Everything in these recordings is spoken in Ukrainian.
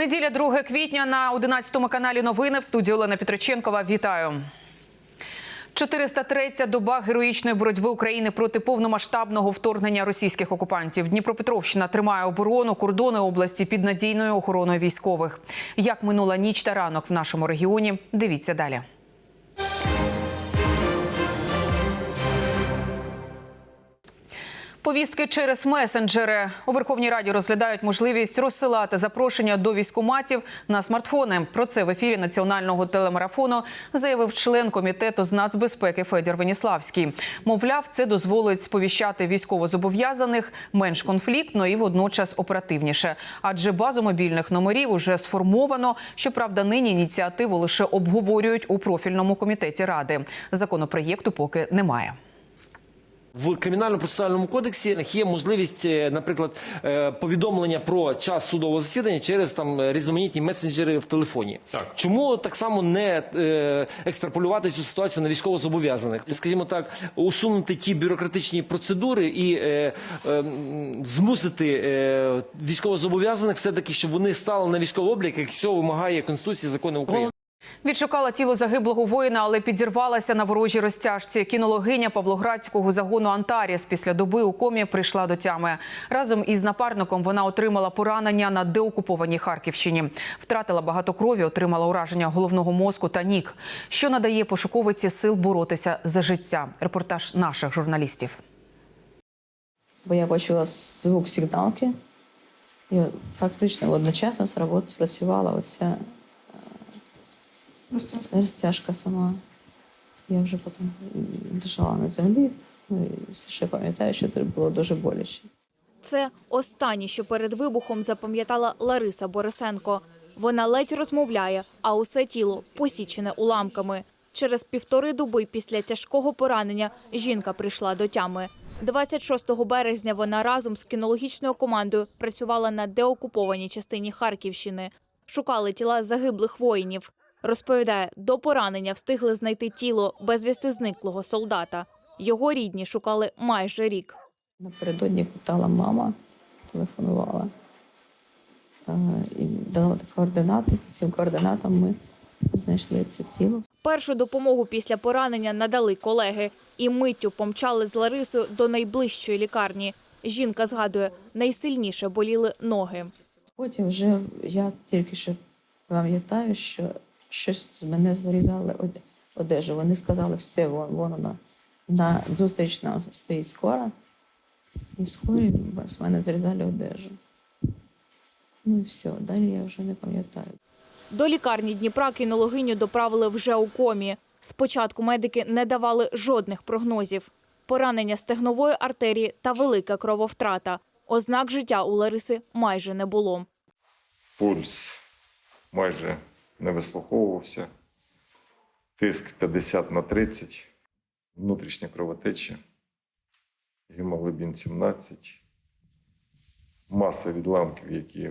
Неділя 2 квітня на 11 каналі новини в студії Олена Петриченкова. Вітаю. 403-ця доба героїчної боротьби України проти повномасштабного вторгнення російських окупантів. Дніпропетровщина тримає оборону кордони області під надійною охороною військових. Як минула ніч та ранок в нашому регіоні? Дивіться далі. Повістки через месенджери у Верховній Раді розглядають можливість розсилати запрошення до військоматів на смартфони. Про це в ефірі національного телемарафону заявив член комітету з нацбезпеки Федір Веніславський. Мовляв, це дозволить сповіщати військовозобов'язаних менш конфліктно і водночас оперативніше. Адже базу мобільних номерів уже сформовано. Щоправда, нині ініціативу лише обговорюють у профільному комітеті ради. Законопроєкту поки немає. В кримінально-процесуальному кодексі є можливість, е, наприклад, е, повідомлення про час судового засідання через там е, різноманітні месенджери в телефоні. Так. Чому так само не екстраполювати цю ситуацію на військовозобов'язаних? Скажімо так, усунути ті бюрократичні процедури і е, е, змусити е, військовозобов'язаних все-таки, щоб вони стали на військовий облік, як цього вимагає Конституція закони України. Відшукала тіло загиблого воїна, але підірвалася на ворожій розтяжці. Кінологиня Павлоградського загону Антаріс після доби у комі прийшла до тями. Разом із напарником вона отримала поранення на деокупованій Харківщині. Втратила багато крові, отримала ураження головного мозку та нік, що надає пошуковиці сил боротися за життя. Репортаж наших журналістів. бо я почула звук сигналки, і фактично одночасно сработала, спрацювала оця е, розтяжка сама. Я вже потім лежала на землі, ну, все ще пам'ятаю, що це було дуже боляче. Це останнє, що перед вибухом запам'ятала Лариса Борисенко. Вона ледь розмовляє, а усе тіло посічене уламками. Через півтори доби після тяжкого поранення жінка прийшла до тями. 26 березня вона разом з кінологічною командою працювала на деокупованій частині Харківщини. Шукали тіла загиблих воїнів. Розповідає, до поранення встигли знайти тіло безвісти зниклого солдата. Його рідні шукали майже рік. Напередодні питала мама, телефонувала е, і дала координати. Цим координатам ми знайшли це тіло. Першу допомогу після поранення надали колеги і миттю помчали з Ларисою до найближчої лікарні. Жінка згадує, найсильніше боліли ноги. Потім вже я тільки що пам'ятаю, що щось з мене зарізали одежу. Вони сказали, все, вон, вон вона на зустріч нам стоїть скора. І в скорі з мене зарізали одежу. Ну і все, далі я вже не пам'ятаю. До лікарні Дніпра кінологиню доправили вже у комі. Спочатку медики не давали жодних прогнозів. Поранення стегнової артерії та велика крововтрата. Ознак життя у Лариси майже не було. Пульс майже не вислуховувався. Тиск 50 на 30, внутрішня кровотеча, гемоглобін 17, маса відламків, які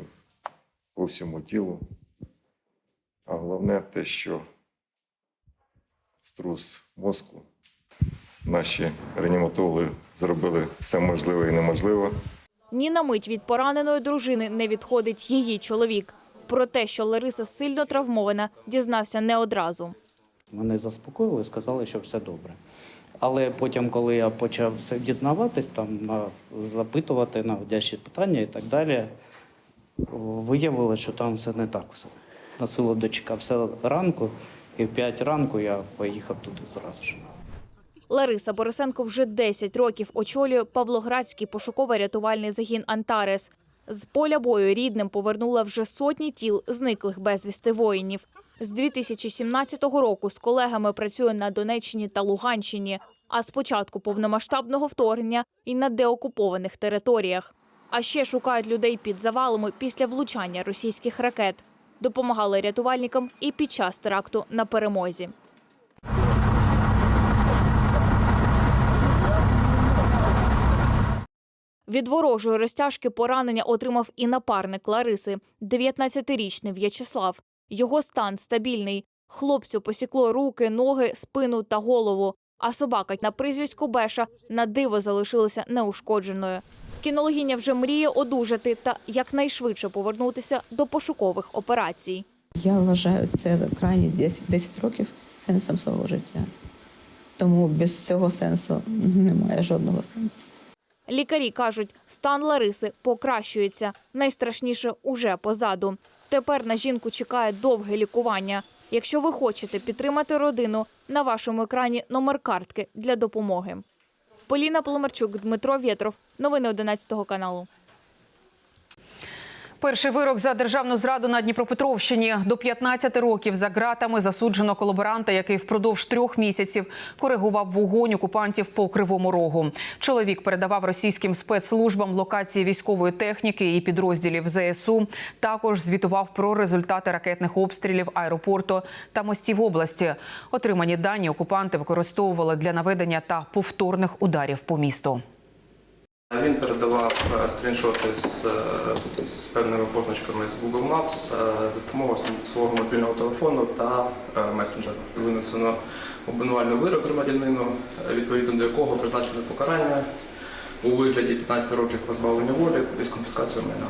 по всьому тілу. А головне те, що струс мозку. Наші реаніматологи зробили все можливе і неможливе. Ні на мить від пораненої дружини не відходить її чоловік. Про те, що Лариса сильно травмована, дізнався не одразу. Мене заспокоїли, сказали, що все добре. Але потім, коли я почав все дізнаватись, там запитувати на запитувати питання і так далі, виявилося, що там все не так все. На силу дочекався ранку, і в 5 ранку я поїхав туди зразу ж. Лариса Борисенко вже 10 років очолює Павлоградський пошуково-рятувальний загін «Антарес». З поля бою рідним повернула вже сотні тіл зниклих безвісти воїнів. З 2017 року з колегами працює на Донеччині та Луганщині, а з початку повномасштабного вторгнення і на деокупованих територіях. А ще шукають людей під завалами після влучання російських ракет. Допомагали рятувальникам і під час теракту на перемозі. Від ворожої розтяжки поранення отримав і напарник Лариси, 19-річний В'ячеслав. Його стан стабільний. Хлопцю посікло руки, ноги, спину та голову. А собака на прізвиську Беша на диво залишилася неушкодженою. Кінологиня вже мріє одужати та якнайшвидше повернутися до пошукових операцій. Я вважаю це крайні 10, 10 років сенсом свого життя. Тому без цього сенсу немає жодного сенсу. Лікарі кажуть, стан Лариси покращується. Найстрашніше уже позаду. Тепер на жінку чекає довге лікування. Якщо ви хочете підтримати родину, на вашому екрані номер картки для допомоги. Поліна Поломарчук, Дмитро Вєтров. Новини 11 каналу. Перший вирок за державну зраду на Дніпропетровщині до 15 років за ґратами засуджено колаборанта, який впродовж трьох місяців коригував вогонь окупантів по кривому рогу. Чоловік передавав російським спецслужбам локації військової техніки і підрозділів ЗСУ. Також звітував про результати ракетних обстрілів аеропорту та мостів області. Отримані дані окупанти використовували для наведення та повторних ударів по місту. Він передавав е, скріншоти з, е, з певними позначками з Google Maps е, за допомогою свого мобільного телефону та месенджера. Винесено обвинувальний вирок громадянину, відповідно до якого призначено покарання у вигляді 15 років позбавлення волі із конфіскацією майна.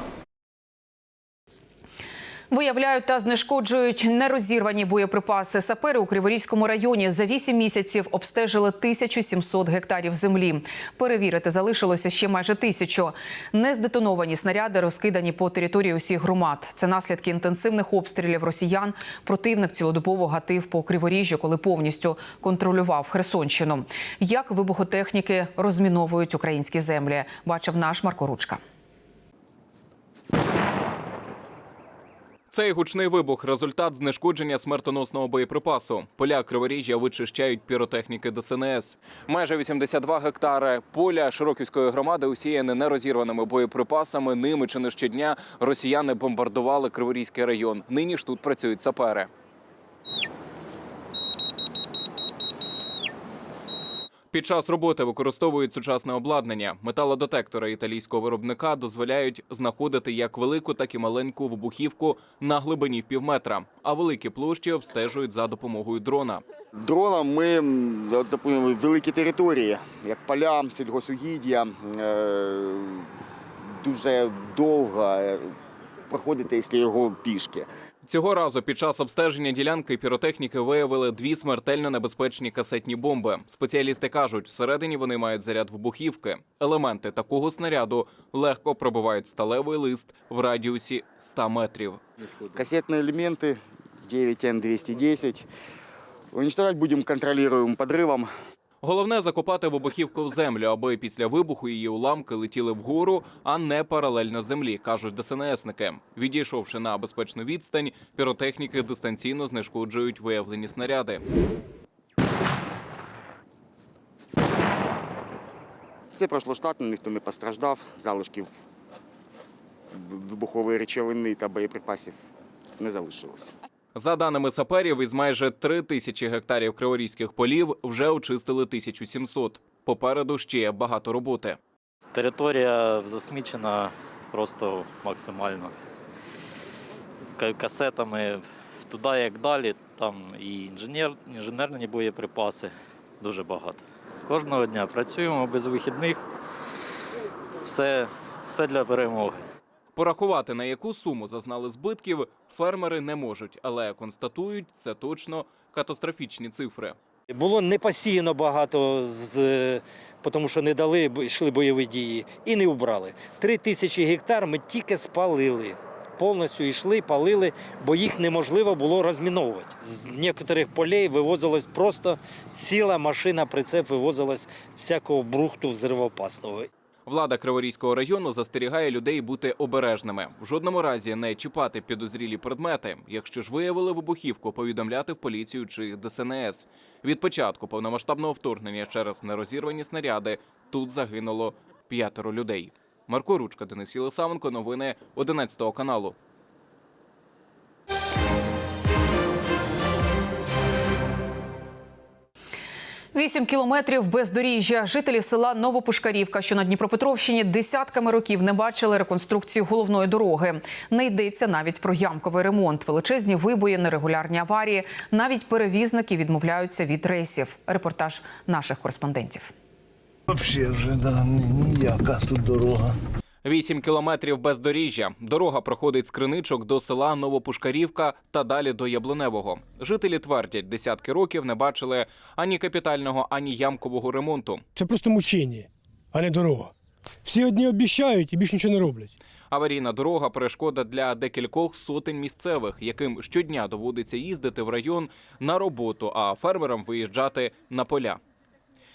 Виявляють та знешкоджують нерозірвані боєприпаси. Сапери у Криворізькому районі за 8 місяців обстежили 1700 гектарів землі. Перевірити залишилося ще майже тисячу. Нездетоновані снаряди розкидані по території усіх громад. Це наслідки інтенсивних обстрілів росіян. Противник цілодобово гатив по Криворіжжю, коли повністю контролював Херсонщину. Як вибухотехніки розміновують українські землі, бачив наш Марко Ручка. Цей гучний вибух результат знешкодження смертоносного боєприпасу. Поля Криворіжжя вичищають піротехніки ДСНС. Майже 82 гектари поля Широківської громади усіяне нерозірваними боєприпасами. Ними чи не щодня росіяни бомбардували Криворізький район. Нині ж тут працюють сапери. Під час роботи використовують сучасне обладнання. Металодетектори італійського виробника дозволяють знаходити як велику, так і маленьку вибухівку на глибині в півметра, а великі площі обстежують за допомогою дрона. Дроном ми допустимо, великі території, як поля, сільгосугіддя, е, дуже довго е, проходити, якщо його пішки. Цього разу під час обстеження ділянки піротехніки виявили дві смертельно небезпечні касетні бомби. Спеціалісти кажуть, всередині вони мають заряд вибухівки. Елементи такого снаряду легко пробивають сталевий лист в радіусі 100 метрів. Кассетні елементи 9Н210. Уничтожать будемо контролюємо підривом. Головне закопати вибухівку в землю, аби після вибуху її уламки летіли вгору, а не паралельно землі, кажуть ДСНСники. Відійшовши на безпечну відстань, піротехніки дистанційно знешкоджують виявлені снаряди. Це пройшло штатно, ніхто не постраждав. Залишків вибухової речовини та боєприпасів не залишилось. За даними саперів, із майже три тисячі гектарів криворізьких полів вже очистили 1700. Попереду ще багато роботи. Територія засмічена просто максимально. Касетами туди як далі, там і інженер, інженерні боєприпаси дуже багато. Кожного дня працюємо без вихідних. Все, все для перемоги. Порахувати на яку суму зазнали збитків, фермери не можуть, але констатують це точно катастрофічні цифри. Було не посіяно багато, тому що не дали, йшли бойові дії, і не вбрали. Три тисячі гектар ми тільки спалили. Повністю йшли, палили, бо їх неможливо було розміновувати. З некоторих полей вивозилось просто ціла машина, прицеп вивозилась всякого брухту взривоопасного. Влада Криворізького району застерігає людей бути обережними. В жодному разі не чіпати підозрілі предмети. Якщо ж виявили вибухівку, повідомляти в поліцію чи ДСНС. Від початку повномасштабного вторгнення через нерозірвані снаряди тут загинуло п'ятеро людей. Марко Ручка, Денис Єлисавенко, новини 11 каналу. Вісім кілометрів бездоріжжя. Жителі села Новопушкарівка, що на Дніпропетровщині, десятками років не бачили реконструкцію головної дороги. Не йдеться навіть про ямковий ремонт, величезні вибої, нерегулярні аварії. Навіть перевізники відмовляються від рейсів. Репортаж наших кореспондентів. Взагалі вже да, ніяка тут дорога. 8 кілометрів бездоріжжя. Дорога проходить з криничок до села Новопушкарівка та далі до Яблуневого. Жителі твердять, десятки років не бачили ані капітального, ані ямкового ремонту. Це просто мучення, а не дорога. Всі одні обіщають і більше нічого не роблять. Аварійна дорога перешкода для декількох сотень місцевих, яким щодня доводиться їздити в район на роботу, а фермерам виїжджати на поля.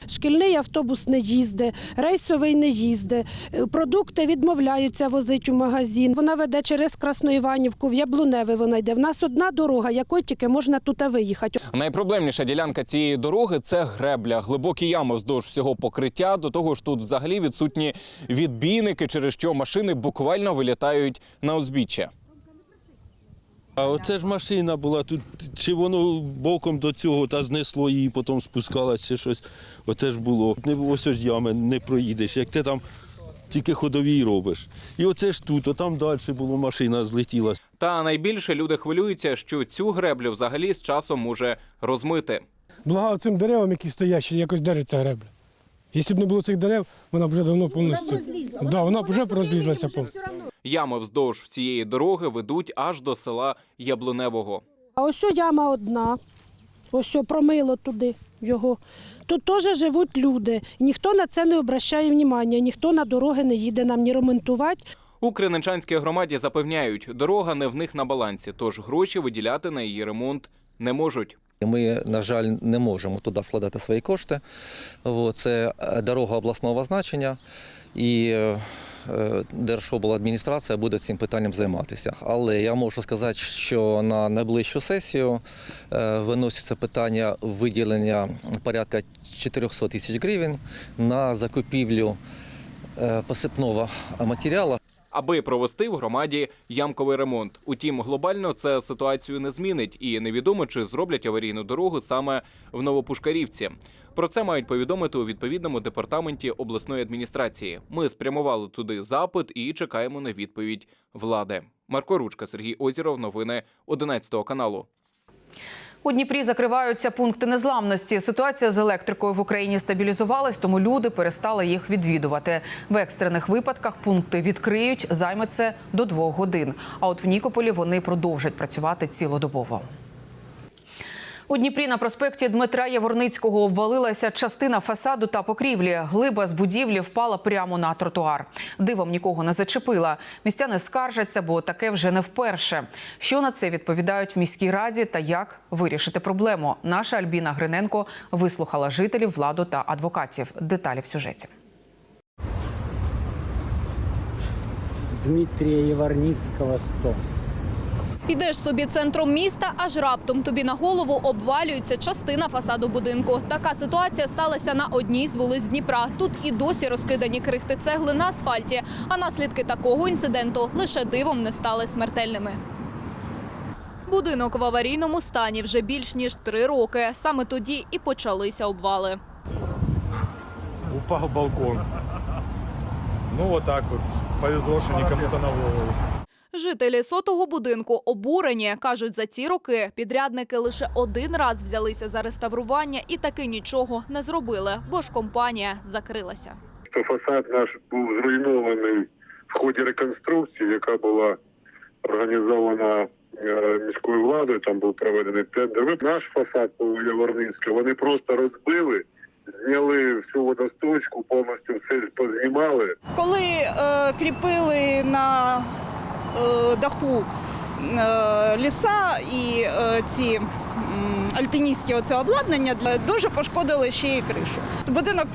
Шкільний автобус не їздить, рейсовий не їздить, е, продукти відмовляються возити у магазин. Вона веде через Красноїванівку, в Яблуневе вона йде. В нас одна дорога, якою тільки можна тут виїхати. Найпроблемніша ділянка цієї дороги це гребля, глибокі ями вздовж всього покриття. До того ж, тут взагалі відсутні відбійники, через що машини буквально вилітають на узбіччя. А оце ж машина була тут, чи воно боком до цього та знесло її, потім спускалось, чи щось. Оце ж було. Не ось ж ями не проїдеш, як ти там тільки ходовій робиш. І оце ж тут, а там далі було машина злетіла. Та найбільше люди хвилюються, що цю греблю взагалі з часом може розмити. Благо цим деревам, які стоять, ще якось держиться гребля. Якщо б не було цих дерев, вона б вже давно повністю. Да, вона б вже б розлізлася повністю. Ями вздовж всієї дороги ведуть аж до села Яблуневого. А ось яма одна, ось промило туди його. Тут теж живуть люди. Ніхто на це не обращає внимання, ніхто на дороги не їде нам ні ремонтувати. У Криничанській громаді запевняють, дорога не в них на балансі, тож гроші виділяти на її ремонт не можуть. Ми, на жаль, не можемо туди вкладати свої кошти. Це е, дорога обласного значення, і е, Держобладміністрація буде цим питанням займатися. Але я можу сказати, що на найближчу сесію е, виноситься питання виділення порядка 400 тисяч гривень на закупівлю е, посипного матеріалу. аби провести в громаді ямковий ремонт. Утім, глобально це ситуацію не змінить, і невідомо, чи зроблять аварійну дорогу саме в Новопушкарівці. Про це мають повідомити у відповідному департаменті обласної адміністрації. Ми спрямували туди запит і чекаємо на відповідь влади. Марко Ручка, Сергій Озіров. Новини 11 каналу. У Дніпрі закриваються пункти незламності. Ситуація з електрикою в Україні стабілізувалась, тому люди перестали їх відвідувати. В екстрених випадках пункти відкриють, займе це до двох годин. А от в Нікополі вони продовжать працювати цілодобово. У Дніпрі на проспекті Дмитра Яворницького обвалилася частина фасаду та покрівлі. Глиба з будівлі впала прямо на тротуар. Дивом нікого не зачепила. Містяни скаржаться, бо таке вже не вперше. Що на це відповідають в міській раді та як вирішити проблему? Наша Альбіна Гриненко вислухала жителів, владу та адвокатів. Деталі в сюжеті. Дмитрія Єварніцького 100. Ідеш собі центром міста, аж раптом тобі на голову обвалюється частина фасаду будинку. Така ситуація сталася на одній з вулиць Дніпра. Тут і досі розкидані крихти цегли на асфальті. А наслідки такого інциденту лише дивом не стали смертельними. Будинок в аварійному стані вже більш ніж три роки. Саме тоді і почалися обвали. Упав балкон. Ну, отак от. Повезло, що нікому-то на голову. Жителі сотого будинку обурені. Кажуть, за ці роки підрядники лише один раз взялися за реставрування і таки нічого не зробили, бо ж компанія закрилася. що фасад наш був зруйнований в ході реконструкції, яка була організована е, міською владою. Там був проведений тендер. Наш фасад по Яворницька вони просто розбили, зняли всю водосточку, повністю все познімали. Коли е, кріпили на даху е, ліса і е, ці альпіністські оце обладнання, для- дуже пошкодили ще й кришу. Будинок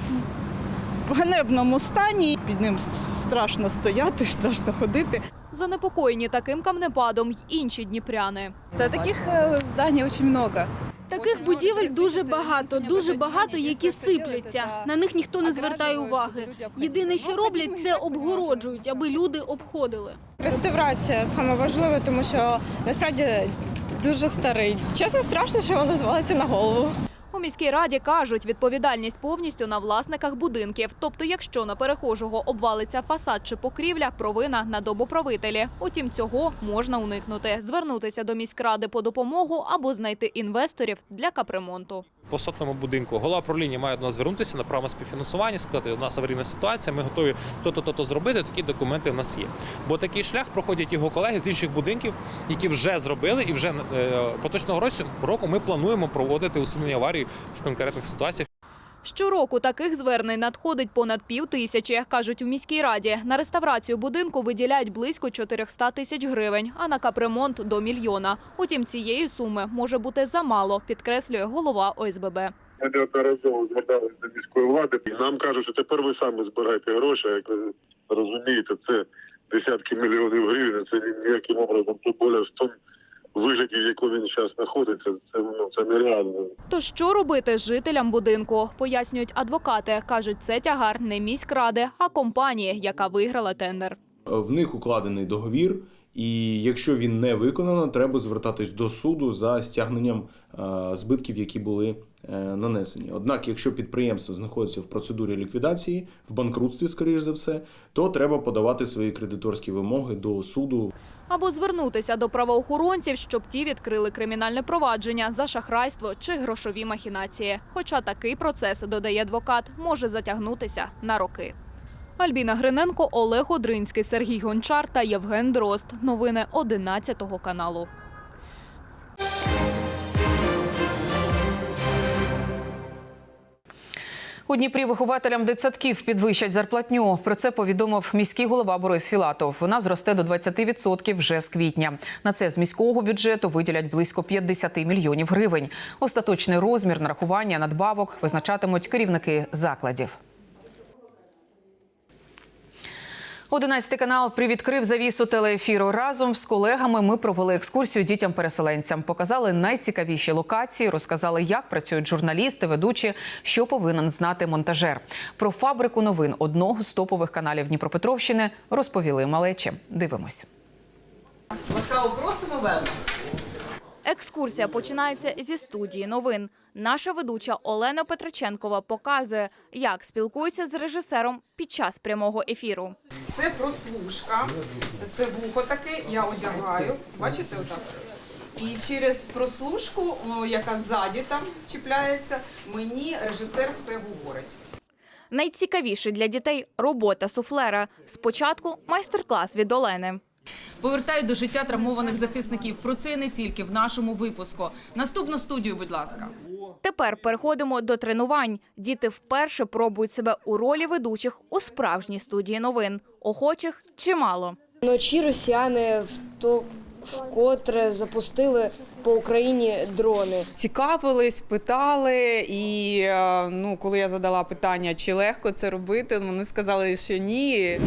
в ганебному стані, під ним страшно стояти, страшно ходити. Занепокоєні таким камнепадом й інші дніпряни. Та таких здань дуже багато. Таких будівель дуже багато, дуже багато, які сипляться. На них ніхто не звертає уваги. Єдине, що роблять, це обгороджують, аби люди обходили. Реставрація саме важливе, тому що насправді дуже старий. Чесно, страшно, що воно звалиться на голову. У міській раді кажуть, відповідальність повністю на власниках будинків. Тобто, якщо на перехожого обвалиться фасад чи покрівля, провина на домоправителі. Утім, цього можна уникнути, звернутися до міськради по допомогу або знайти інвесторів для капремонту. По будинку голова правління має до нас звернутися на право співфінансування, сказати, у нас аварійна ситуація, ми готові то-то, то-то зробити. Такі документи в нас є. Бо такий шлях проходять його колеги з інших будинків, які вже зробили, і вже е, поточного року ми плануємо проводити усунення аварії в конкретних ситуаціях. Щороку таких звернень надходить понад пів тисячі, кажуть у міській раді. На реставрацію будинку виділяють близько 400 тисяч гривень, а на капремонт – до мільйона. Утім, цієї суми може бути замало, підкреслює голова ОСББ. Ми неодноразово зверталися до міської влади, нам кажуть, що тепер ви самі збираєте гроші. Як ви розумієте, це десятки мільйонів гривень. Це ніяким образом тим більше в тому вигляді, в якому він зараз знаходиться. Це ну це нереально. То що робити жителям будинку? Пояснюють адвокати. Кажуть, це тягар не міськради, а компанії, яка виграла тендер. В них укладений договір, і якщо він не виконано, треба звертатись до суду за стягненням е, збитків, які були е, нанесені. Однак, якщо підприємство знаходиться в процедурі ліквідації, в банкрутстві, скоріш за все, то треба подавати свої кредиторські вимоги до суду. Або звернутися до правоохоронців, щоб ті відкрили кримінальне провадження за шахрайство чи грошові махінації. Хоча такий процес, додає адвокат, може затягнутися на роки. Альбіна Гриненко, Олег Одринський, Сергій Гончар та Євген Дрозд. Новини 11 каналу. У Дніпрі вихователям дитсадків підвищать зарплатню. Про це повідомив міський голова Борис Філатов. Вона зросте до 20% вже з квітня. На це з міського бюджету виділять близько 50 мільйонів гривень. Остаточний розмір нарахування надбавок визначатимуть керівники закладів. 11 канал привідкрив завісу телеефіру. Разом з колегами ми провели екскурсію дітям-переселенцям. Показали найцікавіші локації, розказали, як працюють журналісти, ведучі, що повинен знати монтажер. Про фабрику новин одного з топових каналів Дніпропетровщини розповіли малечі. Дивимось. Ласкаво просимо Вена. Екскурсія починається зі студії новин. Наша ведуча Олена Петриченкова показує, як спілкуються з режисером під час прямого ефіру. Це прослушка, це вухо таке, я одягаю. Бачите, отак. І через прослушку, яка ззаді там чіпляється, мені режисер все говорить. Найцікавіше для дітей робота суфлера. Спочатку майстер-клас від Олени. Повертаю до життя травмованих захисників. Про це не тільки в нашому випуску. Наступну студію, будь ласка. Тепер переходимо до тренувань. Діти вперше пробують себе у ролі ведучих у справжній студії новин. Охочих чимало. Вночі росіяни в то вкотре запустили по Україні дрони. Цікавились, питали, і е, ну, коли я задала питання, чи легко це робити, вони сказали, що ні.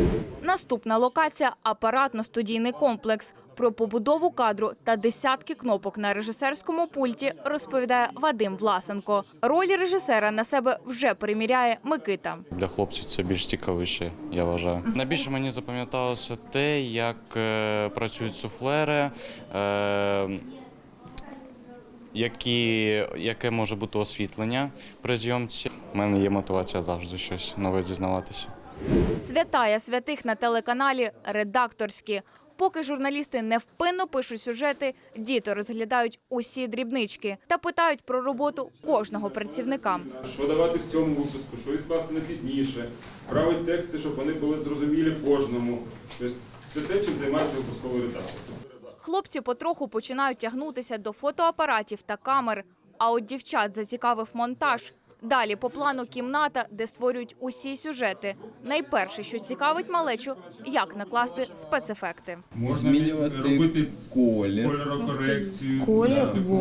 Наступна локація апаратно-студійний комплекс. Про побудову кадру та десятки кнопок на режисерському пульті розповідає Вадим Власенко. Роль режисера на себе вже приміряє Микита. Для хлопців це більш цікавіше, я вважаю. Найбільше мені запам'яталося те, як е, працюють суфлери, е, які, яке може бути освітлення при зйомці. У мене є мотивація завжди щось нове дізнаватися. Святая святих на телеканалі редакторські. Поки журналісти невпинно пишуть сюжети, діти розглядають усі дрібнички та питають про роботу кожного працівника. Що давати в цьому випуску, що відкласти на пізніше, править тексти, щоб вони були зрозумілі кожному. Тобто це те, чим займається випусковий редактор. Хлопці потроху починають тягнутися до фотоапаратів та камер. А от дівчат зацікавив монтаж. Далі по плану кімната, де створюють усі сюжети. Найперше, що цікавить малечу, як накласти спецефекти. Можна змінювати робити колір, кольорокорекцію. Колір? да, таку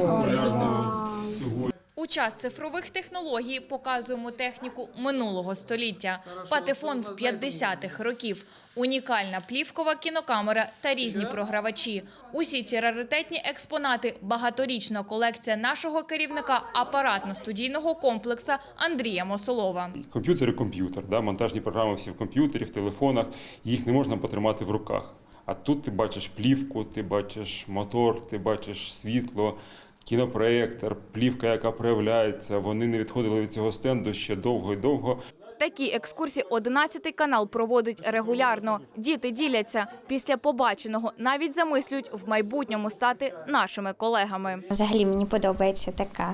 Вау. Час цифрових технологій показуємо техніку минулого століття. Патефон з 50-х років, унікальна плівкова кінокамера та різні програвачі. Усі ці раритетні експонати – багаторічна колекція нашого керівника апаратно-студійного комплексу Андрія Мосолова. Комп'ютер і комп'ютер, да? монтажні програми всі в комп'ютері, в телефонах, їх не можна потримати в руках. А тут ти бачиш плівку, ти бачиш мотор, ти бачиш світло, кінопроєктор, плівка, яка проявляється. Вони не відходили від цього стенду ще довго і довго. Такі екскурсії 11 канал проводить регулярно. Діти діляться після побаченого, навіть замислюють в майбутньому стати нашими колегами. Взагалі мені подобається така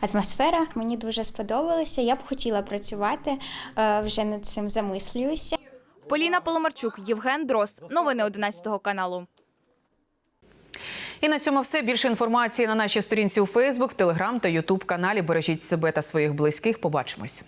атмосфера. Мені дуже сподобалося. Я б хотіла працювати е, вже над цим замислююся. Поліна Поломарчук, Євген Дрос. Новини 11 каналу. І на цьому все. Більше інформації на нашій сторінці у Фейсбук, Телеграм та Ютуб каналі. Бережіть себе та своїх близьких. Побачимось.